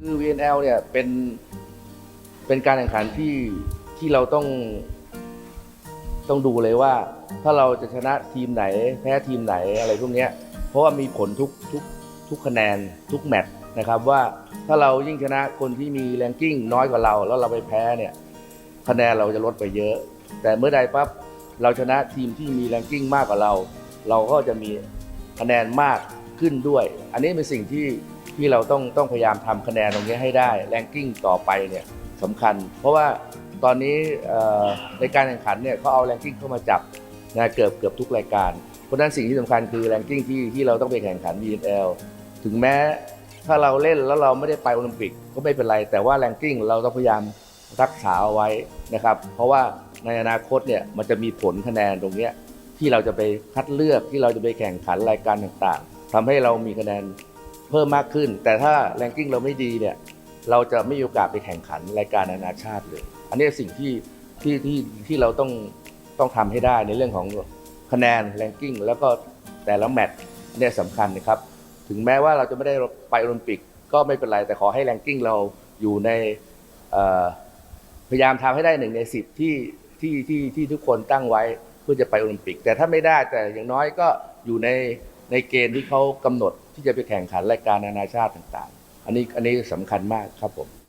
คือ VNL เนี่ยเป็นเป็นการแข่งขันที่ที่เราต้องต้องดูเลยว่า ถ้าเราจะชนะทีมไหน แพ้ทีมไหนอะไรพวกนี้เพราะว่ามีผลทุกทุกทุกคะแนนทุกแมตช์นะครับว่าถ้าเรายิ่งชนะคนที่มีแรงกิ้งน้อยกว่าเรา แล้วเราไปแพ้เนี่ยคะแนนเราจะลดไปเยอะ แต่เมื่อใดปั๊บเราชนะทีมที่มีแรงกิ้งมากกว่าเรา เราก็จะมีคะแนนมาก ขึ้นด้วย อันนี้เป็นสิ่งที่ที่เราต้องต้องพยายามทำคะแนนตรงนี้ให้ได้แรงกิ้งต่อไปเนี่ยสำคัญ เพราะว่าตอนนี้ในการแข่งขันเนี่ยเขาเอาแรงกิ้งเข้ามาจับนะเกือบเกือบทุกรายการ เพราะนั้นสิ่งที่สำคัญคือแรงกิ้งที่ที่เราต้องไปแข่งขัน BNL ถึงแม้ถ้าเราเล่นแล้วเราไม่ได้ไปโอลิมปิกก็ไม่เป็นไร แต่ว่าแรงกิ้งเราต้องพยายามรักษาเอาไว้นะครับ เพราะว่าในอนาคตเนี่ยมันจะมีผลคะแนนตรงเนี้ยที่เราจะไปคัดเลือกที่เราจะไปแข่งขันรายการต่างๆ ทำให้เรามีคะแนนเพิ่มมากขึ้น แต่ถ้าแรงกิ้งเราไม่ดีเนี่ยเราจะไม่มีโอกาสไปแข่งขันรายการนานาชาติเลย อันนี้สิ่งที่ที่ที่ที่เราต้องต้องทำให้ได้ในเรื่องของคะแนนแรงกิ้งแล้วก็แต่ละแมตช์เนี่ยสำคัญนะครับ ถึงแม้ว่าเราจะไม่ได้ไปโอลิมปิกก็ไม่เป็นไร แต่ขอให้แรงกิ้งเราอยู่ในพยายามทำให้ได้หนึ่งในสิบที่ที่ที่ที่ทุกคนตั้งไว้เพื่อจะไปโอลิมปิก แต่ถ้าไม่ได้แต่อย่างน้อยก็อยู่ใน ในเกณฑ์ที่เขากำหนดที่จะไปแข่งขันรายการนานาชาติต่าง ๆ อันนี้อันนี้สำคัญมากครับผม